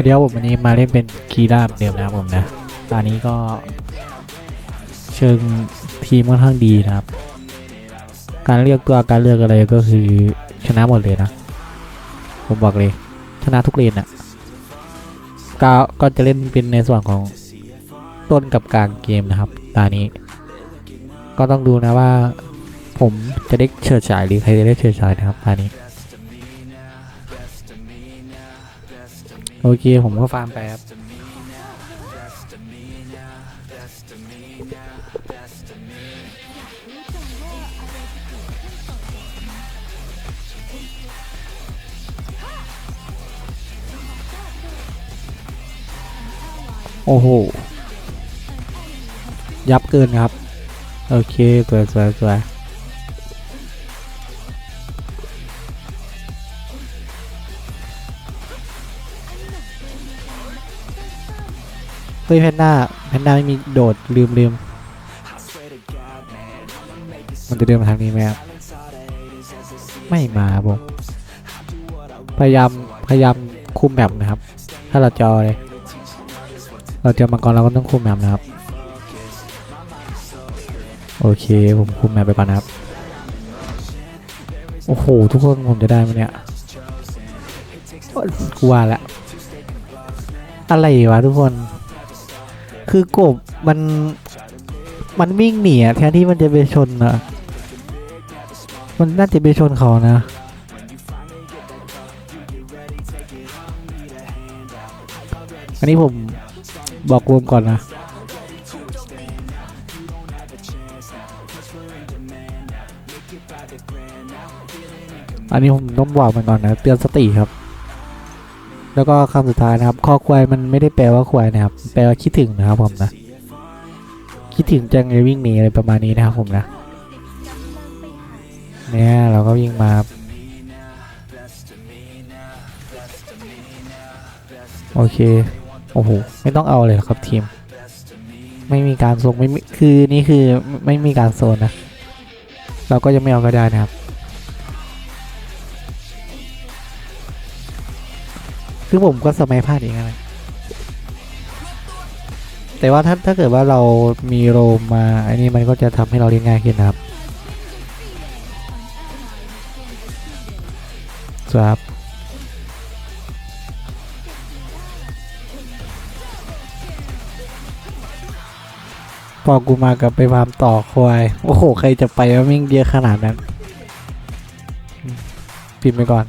วันเดียวผมวันนี้มาเล่นเป็นคีราเหมือนเดิมนะครับผมนะ ตอนนี้ก็ เชิงทีมค่อนข้างดีนะครับ การเลือกตัวการเลือกอะไรก็คือชนะหมดเลยนะ ผมบอกเลย ชนะทุกเลนอะ่ะก็ก็จะเล่นเป็นในส่วนของต้นกับกลางเกมนะครับตอนนี้ ก็ต้องดูนะว่า ผมจะได้เฉิดฉายหรือใครจะได้เฉิดฉายนะครับตอน โอเค ผมก็ฟาร์มไปครับโอ้โห ยับเกินครับ โอเค สวยสวยสวย เฮ้ยแพนด้าแพนด้าไม่มีโดดลืมลืมมันจะเดินมาทางนี้ไหมครับไม่มาครับผมพยายามพยายามคุมแบบนะครับ ถ้าเราจอเลย เราเจอมังกรเราก็ต้องคุมแมปนะครับ โอเคผมคุมแมปไปก่อนนะครับ โอ้โหทุกคนผมจะได้ไหมเนี่ยโอ๊ยกลัวละอะไรวะทุกคน คือกบมันมันวิ่งหนีอะแทนที่มันจะไปชนอะมันน่าจะไปชนเขานะอันนี้ผมบอกรวมก่อนนะ อันนี้ผมต้องบอกมันก่อนนะ เตือนสติครับ แล้วก็คำสุดท้ายนะครับคอควายมันไม่ได้แปลว่าควายนะครับ แปลว่าคิดถึงนะครับผมนะ คิดถึงจังเลยวิ่งหนีอะไรประมาณนี้นะครับผมนะ เนี่ยเราก็วิ่งมาโอเค โอ้โห ไม่ต้องเอาเลยครับทีม ไม่มีการส่งไม่คือนี่คือไม่มีการโซนนะ เราก็จะไม่เอาก็ได้นะครับ คือผมก็สมัยพลาดเองนะแต่ว่าถ้าถ้าเกิดว่าเรามีโรมมาอันนี้มันก็จะทำให้เราเล่นง่ายขึ้นนะครับสวัสดีครับพอกูมากับไปฟามต่อควาย โอ้โห ใครจะไปว่ามิ่งเยอะขนาดนั้นอืมพิมพ์ไปก่อน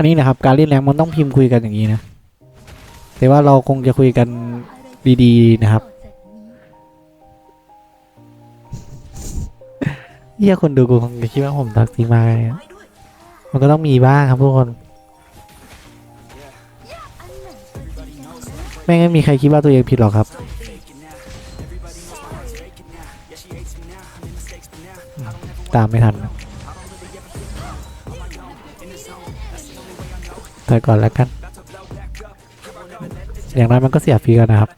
อันนี้นะครับการเล่นแรงมันต้องพิมพ์คุยกันอย่างนี้นะ แต่ว่าเราคงจะคุยกันดีๆนะครับเฮียคนดูกูคงจะคิดว่าผมทักซีมาไมันก็ต้องมีบ้างครับทุกคน ไม่งั้นมีใครคิดว่าตัวเองผิดหรอกครับตามไม่ทัน ถอยก่อนแล้วกัน อย่างน้อยมันก็เสียฟรีกันนะครับ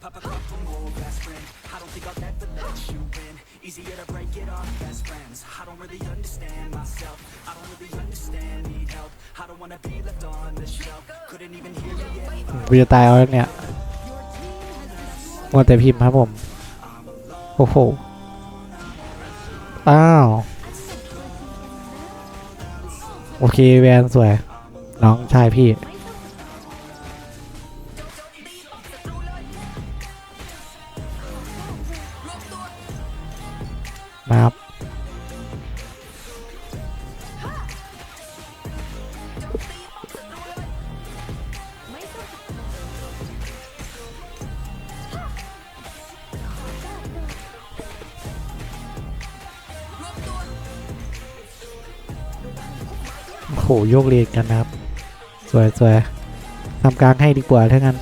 กูจะตายเอาแล้วเนี่ยมัวแต่พิมพ์ครับผม โอ้โห อ้าว โอเคแวนสวย น้องชายพี่ โยกเรียนกันนะครับ สวยสวยทำกลางให้ดีกว่าถ้างั้น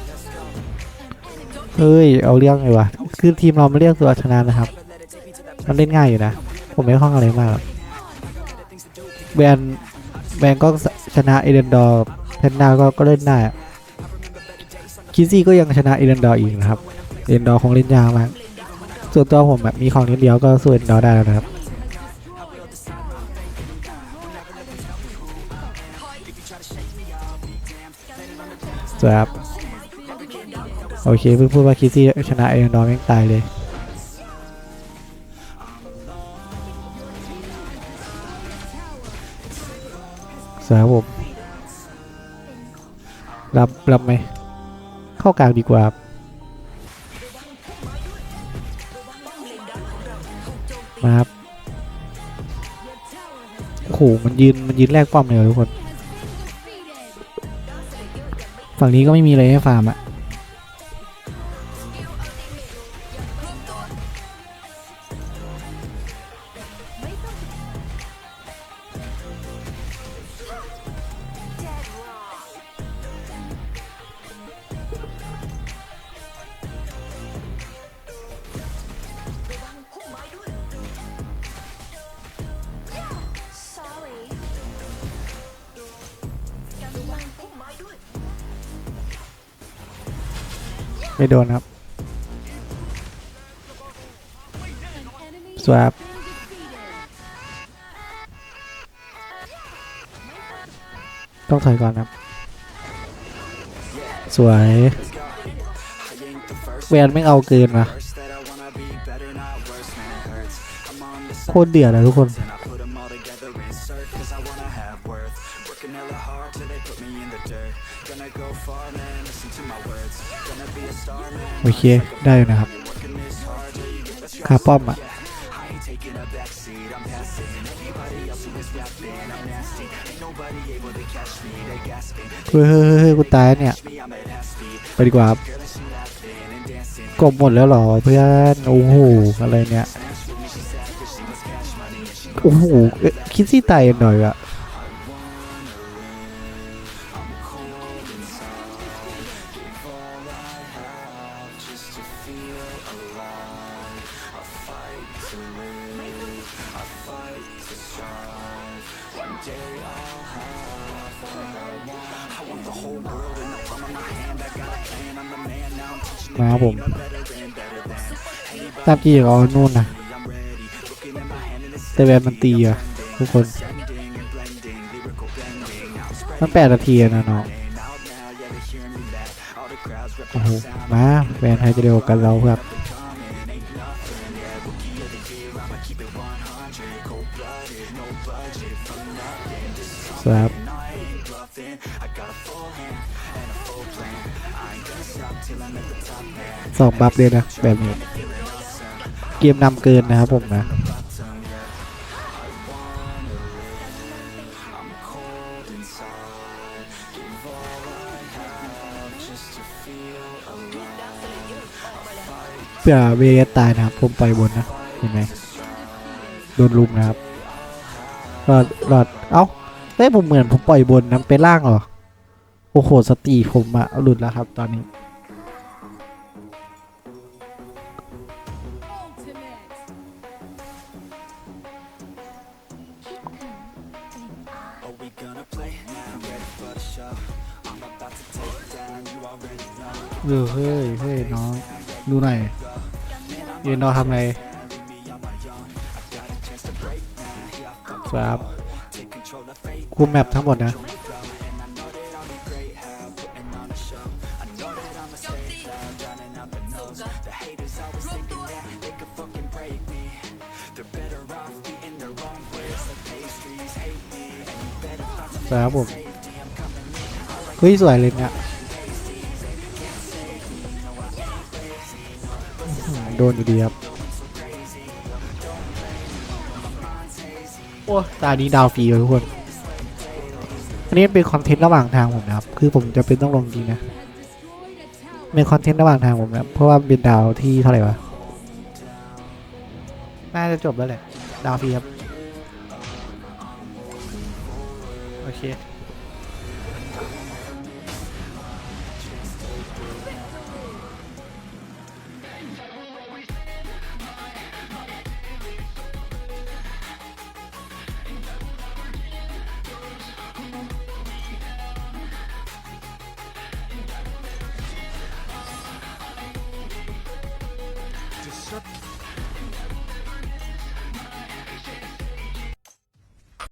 เฮ้ย เอาเรื่องเลยวะ คือทีมเราไม่เรียกตัวชนะนะครับ มันเล่นง่ายอยู่นะ ผมไม่คล่องอะไรมากแบนแบนก็ชนะเอเดนดอร์แพนดาก็ก็เล่นได้คิซี่ก็ยังชนะเอเดนดอร์อีกนะครับ เอเดนดอร์คงเล่นยากมาก ส่วนตัวผมแบบมีของนิดเดียวก็สู้เอเดนดอร์ได้แล้วนะครับ ครับโอเคเพิ่งพูดว่าคิซี่ชนะเองดอมยังตายเลยสวยครับผมรับรับไหมเข้ากลางดีกว่าครับมาครับโอ้โหมันยืนมันยืนแลกป้อมเลยทุกคน ฝั่งนี้ก็ไม่มีอะไรให้ฟาร์มอะ ไม่โดนครับ สวยครับต้องถอยก่อนครับ สวยแวนไม่เอาเกินมาโคตรเดือดเลยทุกคน โอเค ได้อยู่นะครับคาป้อมอะเฮ้ยเฮ้ยเฮ้ยกูตายเนี่ย ไปดีกว่าครับกบหมดแล้วหรอเพื่อน โอ้โห อะไรเนี่ย โอ้โหคิดซี่ตายหน่อยอะ มาครับผมตามจีเอานู่นนะแต่แวนมันตีอะทุกคน มันแปดนาทีอะนะน้องโอ้โห มาแวนไทยจะเร็วกันเราครับ สวยครับสองบัฟเลยนะ แบบนี้ เกมนำเกินนะครับผมนะเพื่อเวเรสตายนะครับ ผมไปบนนะ เห็นไหมโดนลุมนะครับรอดรอด เอ้า ฮ้ยผมเหมือนผมปล่อยบนนะเป็นล่างเหรอ โอ้โหสติผมอะหลุดแล้วครับตอนนี้ เออเฮ้ยเฮ้ยน้องดูหน่อยยืนรอทำไรครับ คุมแมปทั้งหมดนะสวยครับผมเฮ้ยสวยเลยเนี่ยอื้อหือโดนอยู่ดีครับ โอ้ ตานี้ดาวฟรีเลยทุกคน อันนี้เป็นคอนเทนต์ระหว่างทางผมนะครับ คือผมจะเป็นต้องลงจริงนะเป็นคอนเทนต์ระหว่างทางผมนะ เพราะว่าเป็นดาวที่เท่าไหร่วะ น่าจะจบแล้วแหละ ดาวฟรีครับ โอเค